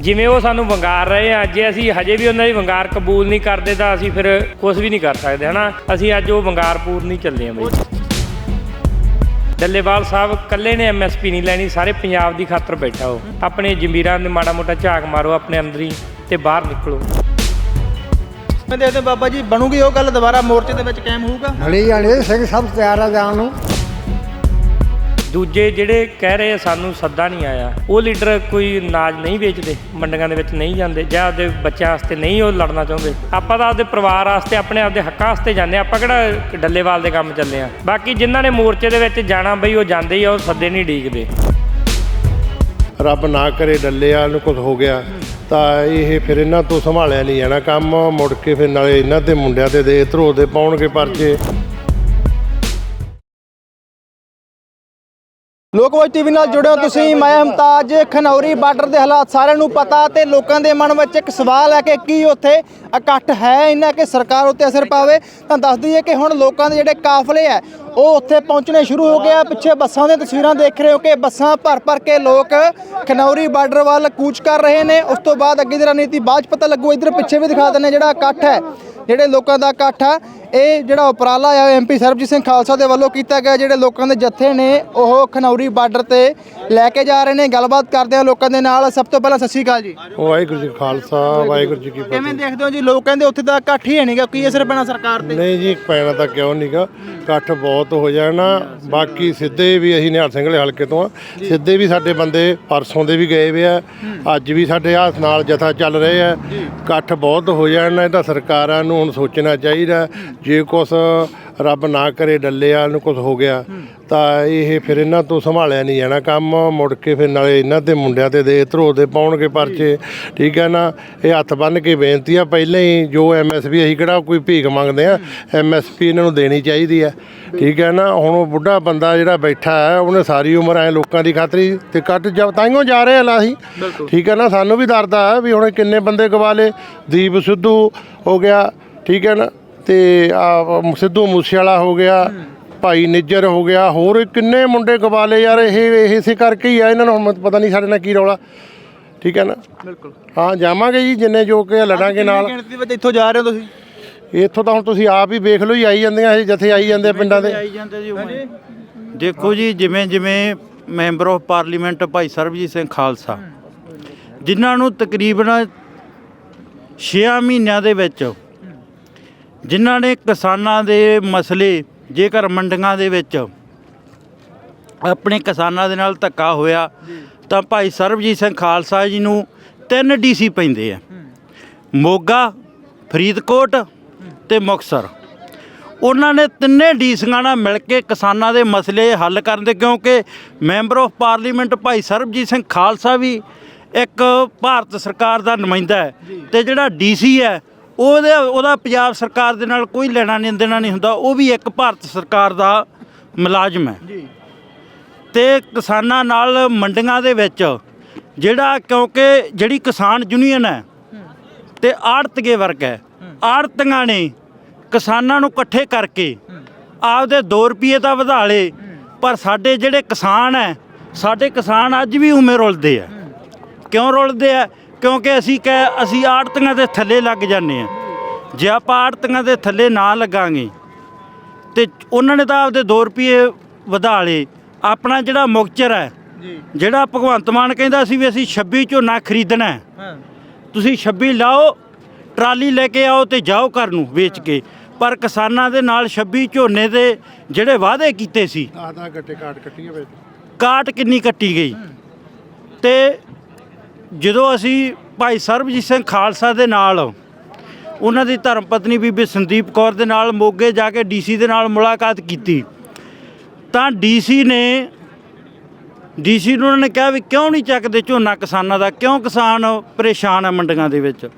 ਜਿਵੇਂ ਉਹ ਸਾਨੂੰ ਵੰਗਾਰ ਰਹੇ ਆ ਜੇ ਅਸੀਂ ਹਜੇ ਵੀ ਉਹਨਾਂ ਦੀ ਵੰਗਾਰ ਕਬੂਲ ਨਹੀਂ ਕਰਦੇ ਤਾਂ ਅਸੀਂ ਫਿਰ ਕੁਝ ਵੀ ਨਹੀਂ ਕਰ ਸਕਦੇ ਹਨਾ? ਅਸੀਂ ਅੱਜ ਉਹ ਵੰਗਾਰ ਪੂਰਨੀ ਚੱਲੇ ਆ ਬਈ। ਡੱਲੇਵਾਲ ਸਾਹਿਬ ਇਕੱਲੇ ਨੇ ਐਮਐਸਪੀ ਨਹੀਂ ਲੈਣੀ ਸਾਰੇ ਪੰਜਾਬ ਦੀ ਖਾਤਰ ਬੈਠਾ ਉਹ। ਆਪਣੇ ਜ਼ਮੀਰਾਂ ਦੇ ਮਾੜਾ ਮੋਟਾ ਝਾਕ ਮਾਰੋ ਆਪਣੇ ਅੰਦਰ ਹੀ ਤੇ ਬਾਹਰ ਨਿਕਲੋ। ਮੈਂ ਦੇਖਦੇ ਹਾਂ ਬਾਬਾ ਜੀ ਬਣੂਗੀ ਉਹ ਗੱਲ ਦੁਬਾਰਾ ਮੋਰਚੇ ਦੇ ਵਿੱਚ ਕਾਇਮ ਹੋਊਗਾ? ਹਲੀ ਜਾਣੇ ਸਿੰਘ ਸਭ ਤਿਆਰ ਆ ਜਾਣ ਨੂੰ। ਦੂਜੇ ਜਿਹੜੇ ਕਹਿ ਰਹੇ ਸਾਨੂੰ ਸੱਦਾ ਨਹੀਂ ਆਇਆ। ਉਹ ਲੀਡਰ ਕੋਈ ਨਾਜ ਨਹੀਂ ਵੇਚਦੇ, ਮੰਡੀਆਂ ਦੇ ਵਿੱਚ ਨਹੀਂ ਜਾਂਦੇ ਜਾਂ ਆਪਦੇ ਬੱਚਿਆਂ ਵਾਸਤੇ ਨਹੀਂ ਉਹ ਲੜਨਾ ਚਾਹੁੰਦੇ। ਆਪਾਂ ਤਾਂ ਆਪਦੇ ਪਰਿਵਾਰ ਵਾਸਤੇ, ਆਪਣੇ ਆਪਦੇ ਹੱਕਾਂ ਵਾਸਤੇ ਜਾਂਦੇ ਹਾਂ। ਆਪਾਂ ਕਿਹੜਾ ਡੱਲੇਵਾਲ ਦੇ ਕੰਮ ਚੱਲੇ ਆ ਬਾਕੀ ਜਿਨ੍ਹਾਂ ਨੇ ਮੋਰਚੇ ਦੇ ਵਿੱਚ ਜਾਣਾ ਬਈ, ਉਹ ਜਾਂਦੇ ਹੀ ਆ, ਉਹ ਸੱਦੇ ਨਹੀਂ ਡੀਕਦੇ। ਰੱਬ ਨਾ ਕਰੇ ਡੱਲੇਵਾਲ ਨੂੰ ਕੁਝ ਹੋ ਗਿਆ, ਤਾਂ ਇਹ ਫਿਰ ਇਹਨਾਂ ਤੋਂ ਸੰਭਾਲਿਆ ਨਹੀਂ ਜਾਣਾ। ਕੰਮ ਮੁੜ ਕੇ ਫਿਰ ਨਾਲੇ ਇਹਨਾਂ ਤੇ ਮੁੰਡਿਆਂ ਤੇ ਦੇ ਧਰੋ ਦੇ ਪਾਉਣਗੇ ਪਰਚੇ। ਲੋਕਵਾਜ ਟੀਵੀ ਨਾਲ ਜੁੜੇ ਹੋ ਤੁਸੀਂ, ਮੈਂ ਹਮਤਾਜ, ਖਨੌਰੀ ਬਾਰਡਰ ਦੇ ਹਾਲਾਤ ਸਾਰਿਆਂ ਨੂੰ ਪਤਾ ਤੇ ਲੋਕਾਂ ਦੇ ਮਨ ਵਿੱਚ ਇੱਕ ਸਵਾਲ ਹੈ ਕਿ ਕੀ ਉੱਥੇ ਇਕੱਠ ਹੈ ਇਹਨਾਂ ਕਿ ਸਰਕਾਰ ਉੱਤੇ ਅਸਰ ਪਾਵੇ? ਤਾਂ ਦੱਸ ਦਈਏ ਕਿ ਹੁਣ ਲੋਕਾਂ ਦੇ ਜਿਹੜੇ ਕਾਫਲੇ ਹੈ ਉਹ ਉੱਥੇ ਪਹੁੰਚਣੇ ਸ਼ੁਰੂ ਹੋ ਗਏ ਆ। ਪਿੱਛੇ ਬੱਸਾਂ ਦੀਆਂ ਤਸਵੀਰਾਂ ਦੇਖ ਰਹੇ ਹੋ ਕਿ ਬੱਸਾਂ ਭਰ ਭਰ ਕੇ ਲੋਕ ਖਨੌਰੀ ਬਾਰਡਰ ਵੱਲ ਕੂਚ ਕਰ ਰਹੇ ਨੇ। ਉਸ ਤੋਂ ਬਾਅਦ ਅੱਗੇ ਦੀ ਰਣਨੀਤੀ ਬਾਅਦ ਪਤਾ ਲੱਗੂ। ਇੱਧਰ ਪਿੱਛੇ ਵੀ ਦਿਖਾ ਦਿੰਦੇ ਜਿਹੜਾ ਇਕੱਠ ਹੈ ਜਿਹੜੇ ਲੋਕਾਂ ਦਾ ਇਕੱਠ ਆ। ਇਹ ਜਿਹੜਾ ਉਪਰਾਲਾ ਆ ਐਮਪੀ ਸਰਬਜੀਤ ਸਿੰਘ ਖਾਲਸਾ ਦੇ ਵੱਲੋਂ ਕੀਤਾ ਗਿਆ। ਜਿਹੜੇ ਲੋਕਾਂ ਦੇ ਜੱਥੇ ਨੇ ਉਹ ਖਨੌਰੀ ਬਾਰਡਰ ਤੇ ਲੈ ਕੇ ਜਾ ਰਹੇ ਨੇ। ਗੱਲਬਾਤ ਕਰਦੇ ਆ ਲੋਕਾਂ ਦੇ ਨਾਲ। ਸਭ ਤੋਂ ਪਹਿਲਾਂ ਸਤਿ ਸ਼੍ਰੀ ਅਕਾਲ ਜੀ। ਵਾਹਿਗੁਰੂ ਜੀ ਖਾਲਸਾ ਵਾਹਿਗੁਰੂ ਜੀ ਕੀ ਕਿਵੇਂ ਫਤਿਹ ਦੇਖਦੇ ਹੋ ਜੀ? ਲੋਕ ਕਹਿੰਦੇ ਉੱਥੇ ਤਾਂ ਇਕੱਠ ਹੀ ਹੈ ਨਹੀਂਗਾ ਕੀ ਅਸਰ ਪੈਣਾ ਸਰਕਾਰ ਤੇ? ਨਹੀਂ ਜੀ ਪੈਣਾ ਤਾਂ ਕਿਉਂ ਨਹੀਂਗਾ ਇਕੱਠ ਬਹੁਤ ਹੋ ਜਾਣਾ ਬਾਕੀ ਸਿੱਧੇ ਵੀ ਅਸੀਂ ਨਿਹਾਲ ਸਿੰਘ ਵਾਲੇ ਹਲਕੇ ਤੋਂ ਆ। ਸਿੱਧੇ ਵੀ ਸਾਡੇ ਬੰਦੇ ਪਰਸੋਂ ਦੇ ਵੀ ਗਏ ਵੇ ਆ। ਅੱਜ ਵੀ ਸਾਡੇ ਹੱਥ ਨਾਲ ਜਥਾ ਚੱਲ ਰਹੇ ਆ। ਇਕੱਠ ਬਹੁਤ ਹੋ ਜਾਣਾ ਇਹ ਤਾਂ ਸਰਕਾਰਾਂ ਨੂੰ ਹੁਣ ਸੋਚਣਾ ਚਾਹੀਦਾ। ਜੇ ਕੁਛ ਰੱਬ ਨਾ ਕਰੇ, ਡੱਲੇਵਾਲ ਨੂੰ ਕੁਝ ਹੋ ਗਿਆ। ਤਾਂ ਇਹ ਫਿਰ ਇਹਨਾਂ ਤੋਂ ਸੰਭਾਲਿਆ ਨਹੀਂ ਜਾਣਾ ਕੰਮ। ਮੁੜ ਕੇ ਫਿਰ ਨਾਲੇ ਇਹਨਾਂ ਤੇ ਮੁੰਡਿਆਂ ਤੇ ਦੇ ਧਰੋ ਦੇ ਪਾਉਣਗੇ ਪਰਚੇ। ਠੀਕ ਹੈ ਨਾ? ਇਹ ਹੱਥ ਬੰਨ ਕੇ ਬੇਨਤੀ ਆ ਪਹਿਲਾਂ ਹੀ ਜੋ ਐਮਐਸਪੀ ਅਸੀਂ ਕਿਹੜਾ ਕੋਈ ਭੀਖ ਮੰਗਦੇ ਆ ਐਮਐਸਪੀ ਇਹਨਾਂ ਨੂੰ ਦੇਣੀ ਚਾਹੀਦੀ ਹੈ ਠੀਕ ਹੈ ਨਾ? ਹੁਣ ਉਹ ਬੁੱਢਾ ਬੰਦਾ ਜਿਹੜਾ ਬੈਠਾ ਹੈ ਉਹਨੇ ਸਾਰੀ ਉਮਰ ਐ ਲੋਕਾਂ ਦੀ ਖਾਤਰੀ ਤੇ ਕੱਟ ਜਾ ਤਾਈਓ ਜਾ ਰਹੇ ਆ ਅਸੀਂ। ਠੀਕ ਹੈ ਨਾ? ਸਾਨੂੰ ਵੀ ਡਰਦਾ ਹੈ ਵੀ ਹੁਣ ਕਿੰਨੇ ਬੰਦੇ ਗਵਾ ਲਏ ਦੀਪ ਸਿੱਧੂ ਹੋ ਗਿਆ। ਠੀਕ ਹੈ ਨਾ? ਤੇ ਆ ਸਿੱਧੂ ਮੂਸੇ ਵਾਲਾ ਹੋ ਗਿਆ। ਭਾਈ ਨਿੱਜਰ ਹੋ ਗਿਆ ਹੋਰ ਕਿੰਨੇ ਮੁੰਡੇ ਗਵਾ ਲਏ ਯਾਰ ਇਹ ਇਹ ਇਸੇ ਕਰਕੇ ਹੀ ਆ ਇਹਨਾਂ ਨੂੰ ਹੁਣ ਪਤਾ ਨਹੀਂ ਸਾਡੇ ਨਾਲ ਕੀ ਰੌਲਾ। ਠੀਕ ਹੈ ਨਾ? ਬਿਲਕੁਲ। ਹਾਂ ਜਾਵਾਂਗੇ ਜੀ ਜਿੰਨੇ ਜੋ ਕਿ ਲੜਾਂਗੇ ਨਾਲ। ਗਿਣਤੀ ਵਿੱਚ ਇੱਥੋਂ ਜਾ ਰਹੇ ਹੋ ਤੁਸੀਂ? ਇੱਥੋਂ ਤਾਂ ਹੁਣ ਤੁਸੀਂ ਆਪ ਹੀ ਵੇਖ ਲਓ ਹੀ ਆਈ ਜਾਂਦੀਆਂ ਇਹ ਜਥੇ ਆਈ ਜਾਂਦੇ ਪਿੰਡਾਂ ਦੇ। ਜਾਂਦੇ ਜੀ ਉਵੇਂ। ਦੇਖੋ ਜੀ ਜਿਵੇਂ ਜਿਵੇਂ ਮੈਂਬਰ ਆਫ ਪਾਰਲੀਮੈਂਟ ਭਾਈ ਸਰਬਜੀਤ ਸਿੰਘ ਖਾਲਸਾ ਜਿਨ੍ਹਾਂ ਨੂੰ ਤਕਰੀਬਨ 6 ਮਹੀਨਿਆਂ ਦੇ ਵਿੱਚ ਜਿਨ੍ਹਾਂ ਨੇ ਕਿਸਾਨਾਂ ਦੇ ਮਸਲੇ ਜੇਕਰ ਮੰਡੀਆਂ ਦੇ ਵਿੱਚ ਆਪਣੇ ਕਿਸਾਨਾਂ ਦੇ ਨਾਲ ਧੱਕਾ ਹੋਇਆ ਤਾਂ ਭਾਈ ਸਰਬਜੀਤ ਸਿੰਘ ਖਾਲਸਾ ਜੀ ਨੂੰ ਤਿੰਨ ਡੀਸੀ ਪੈਂਦੇ ਆ। ਮੋਗਾ ਫਰੀਦਕੋਟ ਤੇ ਮੁਕਤਸਰ। ਉਹਨਾਂ ਨੇ ਤਿੰਨੇ ਡੀਸੀਆਂ ਨਾਲ ਮਿਲ ਕੇ ਕਿਸਾਨਾਂ ਦੇ ਮਸਲੇ ਹੱਲ ਕਰਨ ਦੇ ਕਿਉਂਕਿ ਮੈਂਬਰ ਆਫ ਪਾਰਲੀਮੈਂਟ ਭਾਈ ਸਰਬਜੀਤ ਸਿੰਘ ਖਾਲਸਾ ਵੀ ਇੱਕ ਭਾਰਤ ਸਰਕਾਰ ਦਾ ਨੁਮਾਇੰਦਾ ਹੈ ਤੇ ਜਿਹੜਾ ਡੀਸੀ ਹੈ ਉਹਦੇ ਉਹਦਾ ਪੰਜਾਬ ਸਰਕਾਰ ਦੇ ਨਾਲ ਕੋਈ ਲੈਣਾ ਨਹੀਂ ਦੇਣਾ ਨਹੀਂ ਹੁੰਦਾ ਉਹ ਵੀ ਇੱਕ ਭਾਰਤ ਸਰਕਾਰ ਦਾ ਮੁਲਾਜ਼ਮ ਹੈ। ਤੇ ਕਿਸਾਨਾਂ ਨਾਲ ਮੰਡੀਆਂ ਦੇ ਵਿੱਚ ਜਿਹੜਾ ਕਿਉਂਕਿ ਜਿਹੜੀ ਕਿਸਾਨ ਯੂਨੀਅਨ ਹੈ ਤੇ ਆੜਤਗੇ ਵਰਗ ਹੈ ਆੜਤੀਆਂ ਨੇ ਕਿਸਾਨਾਂ ਨੂੰ ਇਕੱਠੇ ਕਰਕੇ ਆਪਦੇ 2 ਰੁਪਏ ਤਾਂ ਵਧਾ ਲਏ ਪਰ ਸਾਡੇ ਜਿਹੜੇ ਕਿਸਾਨ ਹੈ ਸਾਡੇ ਕਿਸਾਨ ਅੱਜ ਵੀ ਉਮੇ ਰੁਲਦੇ ਆ ਕਿਉਂ ਰੁਲਦੇ ਆ ਕਿਉਂਕਿ ਅਸੀਂ ਕਹਿ ਅਸੀਂ ਆੜਤੀਆਂ ਦੇ ਥੱਲੇ ਲੱਗ ਜਾਂਦੇ ਆ ਜੇ ਆਪਾਂ ਆੜਤੀਆਂ ਦੇ ਥੱਲੇ ਨਾ ਲੱਗਾਂਗੇ ਤੇ ਉਹਨਾਂ ਨੇ ਤਾਂ ਆਪਦੇ 2 ਰੁਪਏ ਵਧਾ ਲਏ। ਆਪਣਾ ਜਿਹੜਾ ਮੁਕਚਰ ਹੈ ਜਿਹੜਾ ਭਗਵੰਤ ਮਾਨ ਕਹਿੰਦਾ ਸੀ ਵੀ ਅਸੀਂ 26 ਝੋਨਾ ਖਰੀਦਣਾ ਹੈ। ਤੁਸੀਂ 26 ਲਾਓ ਟਰਾਲੀ ਲੈ ਕੇ ਆਓ ਤੇ ਜਾਓ ਘਰ ਨੂੰ ਵੇਚ ਕੇ। ਪਰ ਕਿਸਾਨਾਂ ਦੇ ਨਾਲ 26 ਝੋਨੇ ਦੇ ਜਿਹੜੇ ਵਾਅਦੇ ਕੀਤੇ ਸੀ ਆਦਾ ਗੱਟੇ ਕਾਟ ਕੱਟੀਏ ਵਿੱਚ ਕਾਟ ਕਿੰਨੀ ਕੱਟੀ ਗਈ। ਤੇ ਜਦੋਂ ਅਸੀਂ ਭਾਈ ਸਰਬਜੀਤ ਸਿੰਘ ਖਾਲਸਾ ਦੇ ਨਾਲ ਉਹਨਾਂ ਦੀ ਧਰਮ ਪਤਨੀ ਬੀਬੀ ਸੰਦੀਪ ਕੌਰ ਦੇ ਨਾਲ ਮੋਗੇ ਜਾ ਕੇ ਡੀਸੀ ਦੇ ਨਾਲ ਮੁਲਾਕਾਤ ਕੀਤੀ, ਤਾਂ ਡੀਸੀ ਨੇ ਡੀਸੀ ਨੂੰ ਉਹਨਾਂ ਨੇ ਕਿਹਾ ਵੀ ਕਿਉਂ ਨਹੀਂ ਚੱਕਦੇ ਝੋਨਾ ਕਿਸਾਨਾਂ ਦਾ, ਕਿਉਂ ਕਿਸਾਨ ਪਰੇਸ਼ਾਨ ਹੈ ਮੰਡੀਆਂ ਦੇ ਵਿੱਚ?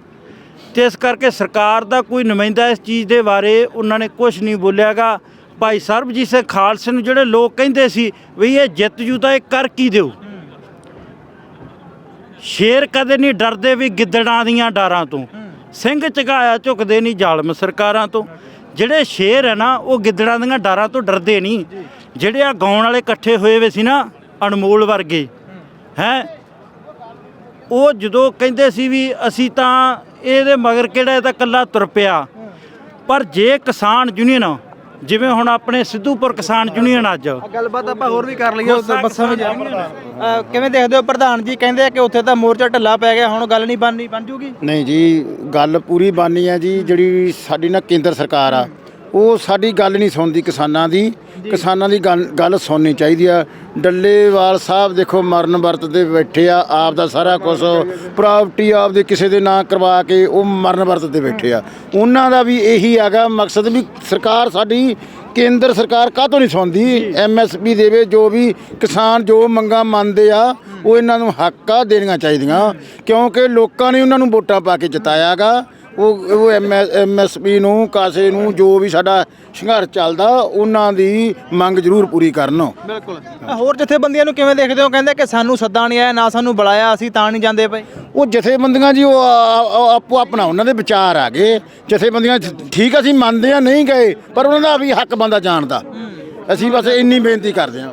ਤੇ ਇਸ ਕਰਕੇ ਸਰਕਾਰ ਦਾ ਕੋਈ ਨੁਮਾਇੰਦਾ ਇਸ ਚੀਜ਼ ਦੇ ਬਾਰੇ ਉਹਨਾਂ ਨੇ ਕੁਝ ਨਹੀਂ ਬੋਲਿਆਗਾ। ਭਾਈ ਸਰਬਜੀਤ ਸਿੰਘ ਖਾਲਸੇ ਨੂੰ ਜਿਹੜੇ ਲੋਕ ਕਹਿੰਦੇ ਸੀ ਵੀ ਇਹ ਜਿੱਤ ਜੂ ਤਾਂ ਇਹ ਕਰ ਕੀ ਦਿਓ? ਸ਼ੇਰ ਕਦੇ ਨਹੀਂ ਡਰਦੇ ਵੀ ਗਿੱਦੜਾਂ ਦੀਆਂ ਡਾਰਾਂ ਤੋਂ। ਸਿੰਘ ਝਗਾਇਆ ਝੁਕਦੇ ਨਹੀਂ ਜ਼ਾਲਮ ਸਰਕਾਰਾਂ ਤੋਂ। ਜਿਹੜੇ ਸ਼ੇਰ ਹੈ ਨਾ ਉਹ ਗਿੱਦੜਾਂ ਦੀਆਂ ਡਾਰਾਂ ਤੋਂ ਡਰਦੇ ਨਹੀਂ। ਜਿਹੜੇ ਆ ਗਾਉਣ ਵਾਲੇ ਇਕੱਠੇ ਹੋਏ ਵੇ ਸੀ ਨਾ ਅਨਮੋਲ ਵਰਗੇ ਹੈ। ਉਹ ਜਦੋਂ ਕਹਿੰਦੇ ਸੀ ਵੀ ਅਸੀਂ ਤਾਂ ਇਹਦੇ ਮਗਰ ਕਿਹੜਾ ਇਹ ਤਾਂ ਕੱਲਾ ਤੁਰ ਪਿਆ। ਪਰ ਜੇ ਕਿਸਾਨ ਯੂਨੀਅਨ ਜਿਵੇਂ ਹੁਣ ਆਪਣੇ ਸਿੱਧੂਪੁਰ ਕਿਸਾਨ ਯੂਨੀਅਨ ਅੱਜ। ਗੱਲਬਾਤ ਆਪਾਂ ਹੋਰ ਵੀ ਕਰ ਲਈਏ ਉੱਥੇ ਬੱਸਾਂ ਵਿੱਚ ਕਿਵੇਂ ਦੇਖਦੇ ਹੋ ਪ੍ਰਧਾਨ ਜੀ? ਕਹਿੰਦੇ ਆ ਕਿ ਉੱਥੇ ਤਾਂ ਮੋਰਚਾ ਢਿੱਲਾ ਪੈ ਗਿਆ ਹੁਣ ਗੱਲ ਨਹੀਂ ਬਣਨੀ ਬਣ ਜੂਗੀ? ਨਹੀਂ ਜੀ ਗੱਲ ਪੂਰੀ ਬਾਨੀ ਹੈ ਜੀ ਜਿਹੜੀ ਸਾਡੀ ਨਾ ਕੇਂਦਰ ਸਰਕਾਰ ਆ ਉਹ ਸਾਡੀ ਗੱਲ ਨਹੀਂ ਸੁਣਦੀ ਕਿਸਾਨਾਂ ਦੀ। ਕਿਸਾਨਾਂ ਦੀ ਗੱਲ ਗੱਲ ਸੁਣਨੀ ਚਾਹੀਦੀ ਆ। ਡੱਲੇਵਾਲ ਸਾਹਿਬ ਦੇਖੋ ਮਰਨ ਵਰਤ ਤੇ ਬੈਠੇ ਆ ਆਪ ਦਾ ਸਾਰਾ ਕੁਝ ਪ੍ਰਾਪਰਟੀ ਆਪ ਦੇ ਕਿਸੇ ਦੇ ਨਾਂ ਕਰਵਾ ਕੇ ਉਹ ਮਰਨ ਵਰਤ ਤੇ ਬੈਠੇ ਆ। ਉਹਨਾਂ ਦਾ ਵੀ ਇਹੀ ਹੈਗਾ ਮਕਸਦ ਵੀ ਸਰਕਾਰ ਸਾਡੀ ਕੇਂਦਰ ਸਰਕਾਰ ਕਾਹਤੋਂ ਨਹੀਂ ਸੁਣਦੀ? ਐਮਐਸਪੀ ਦੇਵੇ ਜੋ ਵੀ ਕਿਸਾਨ ਜੋ ਮੰਗਾਂ ਮੰਨਦੇ ਆ ਉਹ ਇਹਨਾਂ ਨੂੰ ਹੱਕ ਆ ਦੇਣੀਆਂ ਚਾਹੀਦੀਆਂ। ਕਿਉਂਕਿ ਲੋਕਾਂ ਨੇ ਉਹਨਾਂ ਨੂੰ ਵੋਟਾਂ ਪਾ ਕੇ ਜਿਤਾਇਆਗਾ। ਉਹ ਉਹ ਐਮਐਸਪੀ ਨੂੰ ਕਾਸੇ ਨੂੰ ਜੋ ਵੀ ਸਾਡਾ ਸੰਘਰਸ਼ ਚੱਲਦਾ ਉਹਨਾਂ ਦੀ ਮੰਗ ਜ਼ਰੂਰ ਪੂਰੀ ਕਰਨ। ਬਿਲਕੁਲ। ਹੋਰ ਜਥੇਬੰਦੀਆਂ ਨੂੰ ਕਿਵੇਂ ਦੇਖਦੇ ਹੋ? ਕਹਿੰਦੇ ਕਿ ਸਾਨੂੰ ਸੱਦਾ ਨਹੀਂ ਆਇਆ ਨਾ ਸਾਨੂੰ ਬੁਲਾਇਆ ਅਸੀਂ ਤਾਂ ਨਹੀਂ ਜਾਂਦੇ ਪਏ। ਉਹ ਜਥੇਬੰਦੀਆਂ ਜੀ ਉਹ ਆਪੋ ਆਪਣਾ ਉਹਨਾਂ ਦੇ ਵਿਚਾਰ ਆ ਗਏ। ਜਥੇਬੰਦੀਆਂ ਠੀਕ ਅਸੀਂ ਮੰਨਦੇ ਆ ਨਹੀਂ ਗਏ ਪਰ ਉਹਨਾਂ ਦਾ ਵੀ ਹੱਕ ਬੰਦਾ ਜਾਣਦਾ ਅਸੀਂ ਬਸ ਇੰਨੀ ਬੇਨਤੀ ਕਰਦੇ ਹਾਂ।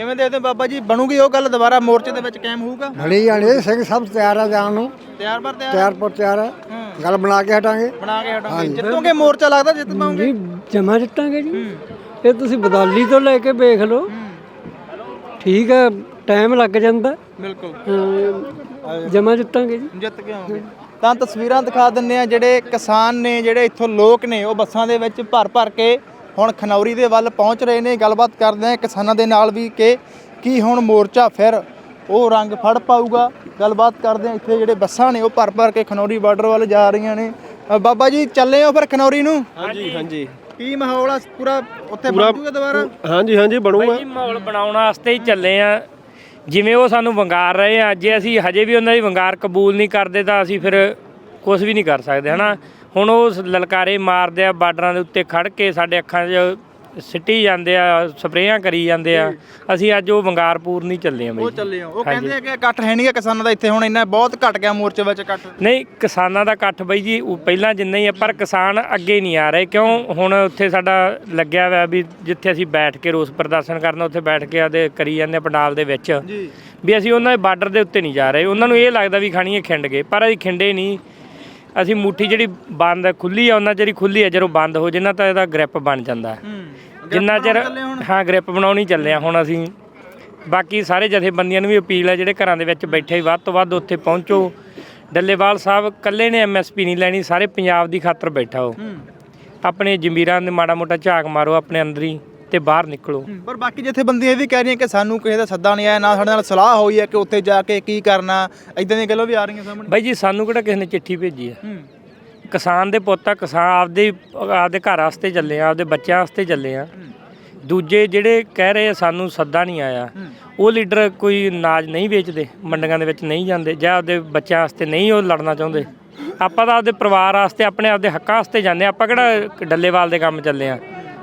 ਕਿਵੇਂ ਦੇਖਦੇ ਹੋ ਬਾਬਾ ਜੀ? ਬਣੂਗੀ ਉਹ ਗੱਲ? ਦੁਬਾਰਾ ਮੋਰਚੇ ਦੇ ਵਿੱਚ ਕਾਇਮ ਹੋਊਗਾ? ਬੜੀ ਜਾਣੇ ਸਿੰਘ ਸਭ ਤਿਆਰ ਆ ਜਾਣ ਨੂੰ। ਤਿਆਰ ਪਰ ਤਿਆਰ? ਤਿਆਰ ਪਰ ਤਿਆਰ ਆ। ਗੱਲ ਬਣਾ ਕੇ ਹਟਾਂਗੇ। ਬਣਾ ਕੇ ਹਟਾਂਗੇ। ਜਿੱਤੋਗੇ ਮੋਰਚਾ ਲੱਗਦਾ ਜਿੱਤ ਪਾਉਂਗੇ ਜੀ ਜਮਾ ਜਿੱਤਾਂਗੇ ਜੀ। ਇਹ ਤੁਸੀਂ ਬਦਾਲੀ ਤੋਂ ਲੈ ਕੇ ਵੇਖ ਲਓ। ਠੀਕ ਹੈ ਟਾਈਮ ਲੱਗ ਜਾਂਦਾ। ਬਿਲਕੁਲ। ਜਮਾ ਜਿੱਤਾਂਗੇ ਜੀ। ਜਿੱਤ ਕੇ ਆਉਂਗੇ ਤਾਂ ਤਸਵੀਰਾਂ ਦਿਖਾ ਦਿੰਨੇ ਆ ਜਿਹੜੇ ਕਿਸਾਨ ਨੇ ਜਿਹੜੇ ਇੱਥੋਂ ਲੋਕ ਨੇ ਉਹ ਬੱਸਾਂ ਦੇ ਵਿੱਚ ਭਰ ਭਰ ਕੇ ਹੁਣ ਖਨੌਰੀ ਦੇ ਵੱਲ ਪਹੁੰਚ ਰਹੇ ਨੇ। ਗੱਲਬਾਤ ਕਰਦੇ ਆ ਕਿਸਾਨਾਂ ਦੇ ਨਾਲ ਵੀ ਕਿ ਕੀ ਹੁਣ ਮੋਰਚਾ ਫਿਰ ਉਹ ਰੰਗ ਫੜ ਪਾਊਗਾ। ਗੱਲਬਾਤ ਕਰਦੇ ਆ ਇੱਥੇ ਜਿਹੜੇ ਬੱਸਾਂ ਨੇ ਉਹ ਭਰ ਭਰ ਕੇ ਖਨੌਰੀ ਬਾਰਡਰ ਵੱਲ ਜਾ ਰਹੀਆਂ ਨੇ। ਅ, ਬਾਬਾ ਜੀ ਚੱਲੇ ਹੋ ਫਿਰ ਖਨੌਰੀ ਨੂੰ? ਹਾਂਜੀ ਹਾਂਜੀ। ਕੀ ਮਾਹੌਲ ਆ? ਪੂਰਾ ਉੱਥੇ ਜੂਗਾ ਦੁਬਾਰਾ? ਹਾਂਜੀ ਹਾਂਜੀ ਬਣੂਗਾ। ਜੀ ਮਾਹੌਲ ਬਣਾਉਣ ਵਾਸਤੇ ਹੀ ਚੱਲੇ ਆ ਜਿਵੇਂ ਉਹ ਸਾਨੂੰ ਵੰਗਾਰ ਰਹੇ ਆ। ਜੇ ਅਸੀਂ ਹਜੇ ਵੀ ਉਹਨਾਂ ਦੀ ਵੰਗਾਰ ਕਬੂਲ ਨਹੀਂ ਕਰਦੇ ਤਾਂ ਅਸੀਂ ਫਿਰ ਕੁਝ ਵੀ ਨਹੀਂ ਕਰ ਸਕਦੇ ਹਨਾ? ਹੁਣ ਉਹ ਲਲਕਾਰੇ ਮਾਰਦੇ ਆ ਬਾਰਡਰਾਂ ਦੇ ਉੱਤੇ ਖੜ ਕੇ ਸਾਡੇ ਅੱਖਾਂ 'ਚ ਸਿੱਟੀ ਜਾਂਦੇ ਆ ਸਪਰੇਆਂ ਕਰੀ ਜਾਂਦੇ ਆ। ਅਸੀਂ ਅੱਜ ਉਹ ਵੰਗਾਰ ਪੂਰਨੀ ਚੱਲੇ ਆ ਬਈ ਉਹ ਚੱਲੇ ਹੋ ਉਹ ਕਹਿੰਦੇ ਆ ਕਿ ਇਕੱਠ ਹੈ ਨਹੀਂਗਾ ਕਿਸਾਨਾਂ ਦਾ ਇੱਥੇ ਹੁਣ ਇੰਨਾ ਬਹੁਤ ਘਟ ਗਿਆ ਮੋਰਚੇ ਵਿੱਚ ਇਕੱਠ। ਨਹੀਂ ਕਿਸਾਨਾਂ ਦਾ ਇਕੱਠ ਬਈ ਜੀ ਉਹ ਪਹਿਲਾਂ ਜਿੰਨਾ ਹੀ ਆ ਪਰ ਕਿਸਾਨ ਅੱਗੇ ਨਹੀਂ ਆ ਰਹੇ। ਕਿਉਂ? ਹੁਣ ਉੱਥੇ ਸਾਡਾ ਲੱਗਿਆ ਹੋਇਆ ਵੀ ਜਿੱਥੇ ਅਸੀਂ ਬੈਠ ਕੇ ਰੋਸ ਪ੍ਰਦਰਸ਼ਨ ਕਰਨਾ ਉੱਥੇ ਬੈਠ ਕੇ ਆਦੇ ਕਰੀ ਜਾਂਦੇ ਆ ਪੰਡਾਲ ਦੇ ਵਿੱਚ। ਜੀ। ਵੀ ਅਸੀਂ ਉਹਨਾਂ ਦੇ ਬਾਰਡਰ ਦੇ ਉੱਤੇ ਨਹੀਂ ਜਾ ਰਹੇ। ਉਹਨਾਂ ਨੂੰ ਇਹ ਲੱਗਦਾ ਵੀ ਖਾਣੀਏ ਖਿੰਡ ਗਏ ਪਰ ਅਸੀਂ ਖਿੰਡੇ ਨਹੀਂ। ਅਸੀਂ ਮੁੱਠੀ ਜਿਹੜੀ ਬੰਦ ਖੁੱਲੀ ਆ ਉਹਨਾਂ ਜਿਹੜੀ ਖੁੱਲੀ ਆ ਜਦੋਂ ਬੰਦ ਹੋ ਜੇ ਨਾ ਤਾਂ ਇਹਦਾ ਗ੍ਰਿਪ ਬਣ ਜਾਂਦਾ। ਜਿੰਨਾ ਚਿਰ ਹਾਂ ਗ੍ਰਿਪ ਬਣਾਉਣੀ ਚੱਲੇ ਆ ਹੁਣ ਅਸੀਂ। ਬਾਕੀ ਸਾਰੇ ਜਥੇਬੰਦੀਆਂ ਨੂੰ ਵੀ ਅਪੀਲ ਹੈ ਜਿਹੜੇ ਘਰਾਂ ਦੇ ਵਿੱਚ ਬੈਠੇ ਵੱਧ ਤੋਂ ਵੱਧ ਉੱਥੇ ਪਹੁੰਚੋ। ਡੱਲੇਵਾਲ ਸਾਹਿਬ ਇਕੱਲੇ ਨੇ ਐਮਐਸਪੀ ਨਹੀਂ ਲੈਣੀ ਸਾਰੇ ਪੰਜਾਬ ਦੀ ਖਾਤਰ ਬੈਠਾ ਹੋ। ਆਪਣੇ ਜ਼ਮੀਰਾਂ ਦੇ ਮਾੜਾ ਮੋਟਾ ਝਾਕ ਮਾਰੋ ਆਪਣੇ ਅੰਦਰ ਹੀ। ਤੇ ਬਾਹਰ ਨਿਕਲੋ। ਪਰ ਬਾਕੀ ਜਥੇਬੰਦੀਆਂ ਇਹ ਵੀ ਕਹਿ ਰਹੀਆਂ ਕਿ ਸਾਨੂੰ ਕਿਸੇ ਦਾ ਸੱਦਾ ਨਹੀਂ ਆਇਆ ਨਾ ਸਾਡੇ ਨਾਲ ਸਲਾਹ ਹੋਈ ਹੈ ਕਿ ਉੱਥੇ ਜਾ ਕੇ ਕੀ ਕਰਨਾ। ਇਦਾਂ ਦੀਆਂ ਗੱਲਾਂ ਵੀ ਆ ਰਹੀਆਂ ਸਾਹਮਣੇ। ਬਾਈ ਜੀ ਸਾਨੂੰ ਕਿਹੜਾ ਕਿਸੇ ਨੇ ਚਿੱਠੀ ਭੇਜੀ ਹੈ। ਕਿਸਾਨ ਦੇ ਪੁੱਤ ਆ ਕਿਸਾਨ ਆਪਦੇ ਆਪਦੇ ਘਰ ਵਾਸਤੇ ਚੱਲੇ ਆ ਆਪਦੇ ਬੱਚਿਆਂ ਵਾਸਤੇ ਚੱਲੇ ਆ। ਦੂਜੇ ਜਿਹੜੇ ਕਹਿ ਰਹੇ ਆ ਸਾਨੂੰ ਸੱਦਾ ਨਹੀਂ ਆਇਆ। ਉਹ ਲੀਡਰ ਕੋਈ ਅਨਾਜ ਨਹੀਂ ਵੇਚਦੇ ਮੰਡੀਆਂ ਦੇ ਵਿੱਚ ਨਹੀਂ ਜਾਂਦੇ ਜਾਂ ਆਪਦੇ ਬੱਚਿਆਂ ਵਾਸਤੇ ਨਹੀਂ ਉਹ ਲੜਨਾ ਚਾਹੁੰਦੇ। ਆਪਾਂ ਤਾਂ ਆਪਦੇ ਪਰਿਵਾਰ ਵਾਸਤੇ ਆਪਣੇ ਆਪਦੇ ਹੱਕਾਂ ਵਾਸਤੇ ਜਾਂਦੇ। ਆਪਾਂ ਕਿਹੜਾ ਡੱਲੇਵਾਲ ਦੇ ਕੰਮ ਚੱਲੇ ਆ?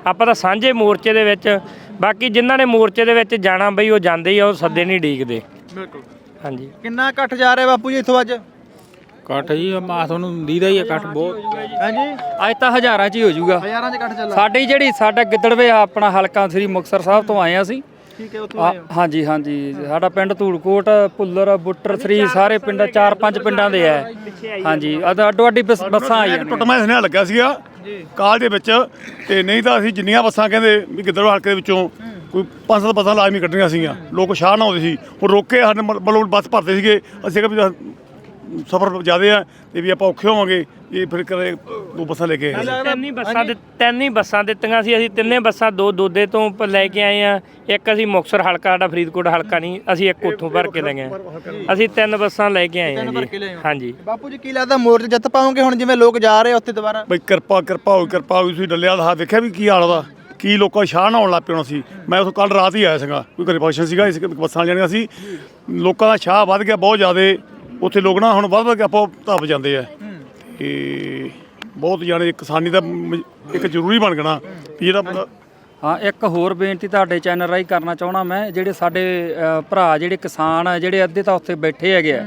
ਆਪਾਂ ਤਾਂ ਸਾਂਝੇ ਮੋਰਚੇ ਦੇ ਵਿੱਚ ਬਾਕੀ ਜਿਨ੍ਹਾਂ ਨੇ ਮੋਰਚੇ ਦੇ ਵਿੱਚ ਜਾਣਾ ਬਈ ਉਹ ਜਾਂਦੇ ਹੀ ਆ ਉਹ ਸੱਦੇ ਨਹੀਂ ਡੀਕਦੇ। ਬਿਲਕੁਲ। ਹਾਂਜੀ। ਕਿੰਨਾ ਇਕੱਠ ਜਾ ਰਿਹਾ ਬਾਪੂ ਜੀ ਇੱਥੋਂ ਅੱਜ? ਕੱਠ ਜੀ ਮਾ ਤੁਹਾਨੂੰ ਦੀਦਾ ਹੀ ਆ ਕੱਠ ਬਹੁਤ। ਹਾਂਜੀ। ਅੱਜ ਤਾਂ ਹਜ਼ਾਰਾਂ ਚ ਹੀ ਹੋ ਜਾਊਗਾ। ਹਜ਼ਾਰਾਂ 'ਚ ਇਕੱਠ ਚੱਲਾ ਸਾਡੀ ਜਿਹੜੀ ਸਾਡਾ ਗਿੱਦੜਵੇ ਆ ਆਪਣਾ ਹਲਕਾ ਸ੍ਰੀ ਮੁਕਤਸਰ ਸਾਹਿਬ ਤੋਂ ਆਏ ਆ ਅਸੀਂ। ਠੀਕ ਹੈ ਉੱਥੋਂ ਆ- ਹਾਂਜੀ ਹਾਂਜੀ। ਸਾਡਾ ਪਿੰਡ ਧੂੜਕੋਟ ਪੁੱਲਰ ਬੁੱਟਰ ਸ੍ਰੀ ਸਾਰੇ ਪਿੰਡ ਚਾਰ ਪੰਜ ਪਿੰਡਾਂ ਦੇ ਆ। ਹਾਂਜੀ ਅੱਡ ਅੱਡੋ ਬੱਸ- ਆਈਆਂ ਨੇ। ਟੁੱਟਮਾ ਸੁਨੇਹਾ ਲੱਗਾ ਸੀਗਾ। ਕਾਲ ਦੇ ਵਿੱਚ ਤੇ ਨਹੀਂ ਤਾਂ ਅਸੀਂ ਜਿੰਨੀਆਂ ਬੱਸਾਂ ਕਹਿੰਦੇ ਵੀ ਗਿੱਦੜਵਾ ਹਲਕੇ ਦੇ ਵਿੱਚੋਂ ਕੋਈ ਪੰਜ ਸੱਤ ਬੱਸਾਂ ਲਾਜ਼ਮੀ ਕੱਢਣੀਆਂ ਸੀਗੀਆਂ। ਲੋਕ ਸ਼ਾਹ ਨਾ ਆਉਂਦੇ ਸੀ। ਉਹ ਰੋਕੇ ਸਾਡੇ ਮਤਲਬ ਬੱਸ ਭਰਦੇ ਸੀਗੇ। ਅਸੀਂ ਕਿਹਾ ਵੀ ਸਫ਼ਰ ਜ਼ਿਆਦੇ ਆ ਤੇ ਵੀ ਆਪਾਂ ਔਖੇ ਹੋਵਾਂਗੇ ਇਹ ਫਿਰ ਕਦੇ ਦੋ ਬੱਸਾਂ ਲੈ ਕੇ ਆਏ ਅਸੀਂ। ਤਿੰਨ ਹੀ ਬੱਸਾਂ ਦੇ ਤਿੰਨ ਹੀ ਬੱਸਾਂ ਦਿੱਤੀਆਂ ਸੀ ਅਸੀਂ ਤਿੰਨੇ ਬੱਸਾਂ ਦੋ ਦੋਦੇ ਤੋਂ ਪ- ਲੈ ਕੇ ਆਏ ਆ। ਇੱਕ ਅਸੀਂ ਮੁਕਤਸਰ ਹਲਕਾ ਸਾਡਾ ਫਰੀਦਕੋਟ ਹਲਕਾ ਨਹੀਂ ਅਸੀਂ ਇੱਕ ਉੱਥੋਂ ਭਰ ਕੇ ਲੈ ਗਏ ਅਸੀਂ ਤਿੰਨ ਬੱਸਾਂ ਲੈ ਕੇ ਆਏ ਆ ਭਰ ਕੇ ਲਿਆਏ ਜੀ ਹੋ। ਹਾਂਜੀ। ਬਾਪੂ ਜੀ ਕੀ ਲੱਗਦਾ ਮੋਰਚਾ ਜਿੱਤ ਪਾਉਂਗੇ ਹੁਣ ਜਿਵੇਂ ਲੋਕ ਜਾ ਰਹੇ ਆ ਉੱਥੇ ਦੁਬਾਰਾ? ਬਈ ਕਿਰਪਾ ਕਿਰਪਾ ਹੋਈ ਕਿਰਪਾ ਹੋਈ ਤੁਸੀਂ ਡੱਲਿਆ ਦਾ ਵੇਖਿਆ ਵੀ ਕੀ ਹਾਲ ਉਹਦਾ ਕੀ ਲੋਕਾਂ ਨੂੰ ਸ਼ਾਹ ਨਾ ਆਉਣ ਲੱਗ ਪਿਆ ਹੋਣਾ ਸੀ ਮੈਂ ਉਥੋਂ ਕੱਲ ਰਾਤ ਹੀ ਆਇਆ ਸੀਗਾ ਕੋਈ ਘਰੇ ਫੰਕਸ਼ਨ ਸੀਗਾ ਇਸ ਬੱਸਾਂ ਜਾਣੀਆਂ ਸੀ। ਲੋਕਾਂ ਦਾ ਸ਼ਾਹ ਵੱਧ ਗਿਆ ਬਹੁਤ ਜ਼ਿਆਦੇ। ਉੱਥੇ ਲੋਕ ਨਾ ਹੁਣ ਵੱਧ ਵੱਧ ਕੇ ਆਪੋ ਧੱਪ ਜਾਂਦੇ ਆ। ਤੇ ਬਹੁਤ ਜਾਣੇ ਕਿਸਾਨੀ ਦਾ ਮ- ਇੱਕ ਜ਼ਰੂਰੀ ਬਣ ਗਣਾ ਵੀ ਜਿਹੜਾ ਬੰਦਾ ਹਾਂ ਇੱਕ ਹੋਰ ਬੇਨਤੀ ਤੁਹਾਡੇ ਚੈਨਲ ਰਾਹੀਂ ਕਰਨਾ ਚਾਹਣਾ ਮੈਂ ਜਿਹੜੇ ਸਾਡੇ ਅ, ਭਰਾ ਜਿਹੜੇ ਕਿਸਾਨ ਆ ਜਿਹੜੇ ਅੱਧੇ ਤਾਂ ਉੱਥੇ ਬੈਠੇ ਹੈਗੇ ਆ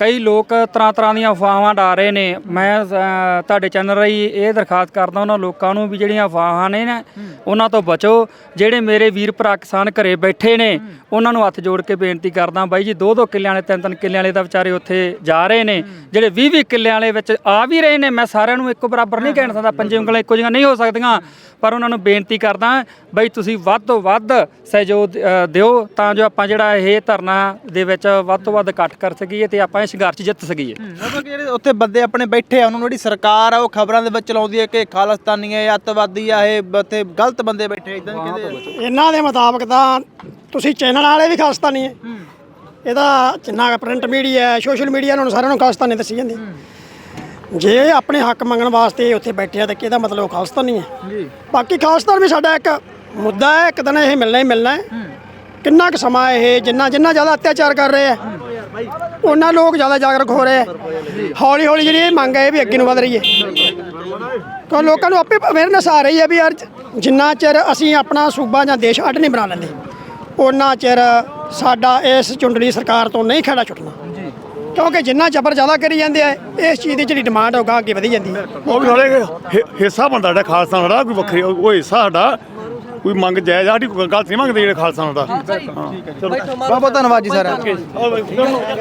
ਕਈ ਲੋਕ ਤਰ੍ਹਾਂ ਤਰ੍ਹਾਂ ਦੀਆਂ ਅਫਵਾਹਾਂ ਡਾ ਰਹੇ ਨੇ। ਮੈਂ ਅ, ਤੁਹਾਡੇ ਚੈਨਲ ਰਾਹੀਂ ਇਹ ਦਰਖਾਸਤ ਕਰਦਾ ਉਹਨਾਂ ਲੋਕਾਂ ਨੂੰ ਵੀ ਜਿਹੜੀਆਂ ਅਫਵਾਹਾਂ ਨੇ ਨਾ ਉਹਨਾਂ ਤੋਂ ਬਚੋ। ਜਿਹੜੇ ਮੇਰੇ ਵੀਰ ਭਰਾ ਕਿਸਾਨ ਘਰੇ ਬੈਠੇ ਨੇ ਉਹਨਾਂ ਨੂੰ ਹੱਥ ਜੋੜ ਕੇ ਬੇਨਤੀ ਕਰਦਾ ਬਾਈ ਜੀ ਦੋ ਦੋ ਕਿੱਲਿਆਂ ਵਾਲੇ ਤਿੰਨ ਤਿੰਨ ਕਿੱਲਿਆਂ ਵਾਲੇ ਤਾਂ ਵਿਚਾਰੇ ਉੱਥੇ ਜਾ ਰਹੇ ਨੇ। ਜਿਹੜੇ 20 20 ਕਿੱਲਿਆਂ ਵਾਲੇ ਵਿੱਚ ਆ ਵੀ ਰਹੇ ਨੇ ਮੈਂ ਸਾਰਿਆਂ ਨੂੰ ਇੱਕੋ ਬਰਾਬਰ ਨਹੀਂ ਕਹਿਣ ਸਕਦਾ ਪੰਜੇ ਉਂਗਲਾਂ ਇੱਕੋ ਜਿਹੀਆਂ ਨਹੀਂ ਹੋ ਸਕਦੀਆਂ ਪਰ ਉਹਨਾਂ ਨੂੰ ਬੇਨਤੀ ਕਰਦਾ ਬਈ ਤੁਸੀਂ ਵੱਧ ਤੋਂ ਵੱਧ ਸਹਿਯੋਗ ਅ, ਦਿਓ ਤਾਂ ਜੋ ਆਪਾਂ ਜਿਹੜਾ ਇਹ ਧਰਨਾ ਦੇ ਵਿੱਚ ਵੱਧ ਤੋਂ ਵੱਧ ਇਕੱਠ ਕਰ ਸਕੀਏ ਤੇ ਆਪਾਂ ਇਹ ਸੰਘਰਸ਼ ਜਿੱਤ ਸਕੀਏ ਮਤਲਬ ਕਿ ਜਿਹੜੇ ਉੱਥੇ ਬੰਦੇ ਆਪਣੇ ਬੈਠੇ ਆ ਉਹਨਾਂ ਨੂੰ ਜਿਹੜੀ ਸਰਕਾਰ ਆ ਉਹ ਖਬਰਾਂ ਦੇ ਵਿੱਚ ਚਲਾਉਂਦੀ ਹੈ ਕਿ ਖਾਲਿਸਤਾਨੀ ਹੈ ਅੱਤਵਾਦੀ ਆ ਇਹ ਉੱਥੇ ਗਲਤ ਬੰਦੇ ਬੈਠੇ ਇਦਾਂ ਕਹਿੰਦੇ ਇਹਨਾਂ ਦੇ ਮੁਤਾਬਕ ਤਾਂ ਤੁਸੀਂ ਚੈਨਲ ਵਾਲੇ ਵੀ ਖਾਲਸਤਾਨੀ ਹੈ। ਇਹਦਾ ਜਿੰਨਾ ਪ੍ਰਿੰਟ ਮੀਡੀਆ ਸੋਸ਼ਲ ਮੀਡੀਆ ਨੂੰ ਸਾਰਿਆਂ ਨੂੰ ਖਾਲਸਤਾਨੀ ਦੱਸੀ ਜਾਂਦੀ। ਜੇ ਆਪਣੇ ਹੱਕ ਮੰਗਣ ਵਾਸਤੇ ਉੱਥੇ ਬੈਠੇ ਆ ਤਾਂ ਕਿਹਦਾ ਮਤਲਬ ਉਹ ਖਾਲਸਤਾਨੀ ਹੈ? ਜੀ। ਬਾਕੀ ਖਾਲਸਤਾਨ ਵੀ ਸਾਡਾ ਇੱਕ ਮੁੱਦਾ ਹੈ ਇੱਕ ਦਿਨ ਇਹ ਮਿਲਣਾ ਹੀ ਮਿਲਣਾ ਹੈ। ਕਿੰਨਾ ਕੁ ਸਮਾਂ ਇਹ ਜਿੰਨਾ ਜਿੰਨਾ ਜ਼ਿਆਦਾ ਅਤਿਆਚਾਰ ਕਰ ਰਹੇ ਆ ਉਹਨਾਂ ਲੋਕ ਜ਼ਿਆਦਾ ਜਾਗਰੂਕ ਹੋ ਰਹੇ ਹੌਲੀ ਹੌਲੀ ਜਿਹੜੀ ਇਹ ਮੰਗ ਹੈ ਇਹ ਵੀ ਅੱਗੇ ਨੂੰ ਵਧ ਰਹੀ ਹੈ। ਕਿਉਂ ਲੋਕਾਂ ਨੂੰ ਆਪੇ ਅਵੇਅਰਨੈਸ ਆ ਰਹੀ ਹੈ ਵੀ ਯਾਰ ਜਿੰਨਾ ਚਿਰ ਅਸੀਂ ਆਪਣਾ ਸੂਬਾ ਜਾਂ ਦੇਸ਼ ਅੱਡ ਨਹੀਂ ਬਣਾ ਲੈਂਦੇ ਉਹਨਾਂ ਚਿਰ ਸਾਡਾ ਇਸ ਚੁੰਡਲੀ ਸਰਕਾਰ ਤੋਂ ਨਹੀਂ ਖੜਾ ਛੁੱਟਣਾ। ਕਿਉਂਕਿ ਜਿੰਨਾ ਜ਼ਬਰ ਜ਼ਿਆਦਾ ਕਰੀ ਜਾਂਦੇ ਆ, ਇਸ ਚੀਜ਼ ਦੀ ਜਿਹੜੀ ਡਿਮਾਂਡ ਹੋਗਾ ਅੱਗੇ ਵਧੀ ਜਾਂਦੀ ਹੈ। ਉਹ ਵੀ ਸਾਲੇ ਹਿੱਸਾ ਬੰਦਾ ਜਿਹੜਾ ਖਾਲਸਾ, ਸਾਡਾ ਕੋਈ ਵੱਖਰੀ, ਉਹ ਹਿੱਸਾ ਸਾਡਾ ਕੋਈ ਮੰਗ ਜਾਇਜ਼ ਸਾਡੀ ਕੋਈ ਗਲਤ ਨਹੀਂ ਮੰਗਦੇ ਜਿਹੜੇ ਖਾਲਸਾ ਸਾਡਾ ਬਹੁਤ ਬਹੁਤ ਧੰਨਵਾਦ ਜੀ ਸਾਰਿਆਂ ਦਾ।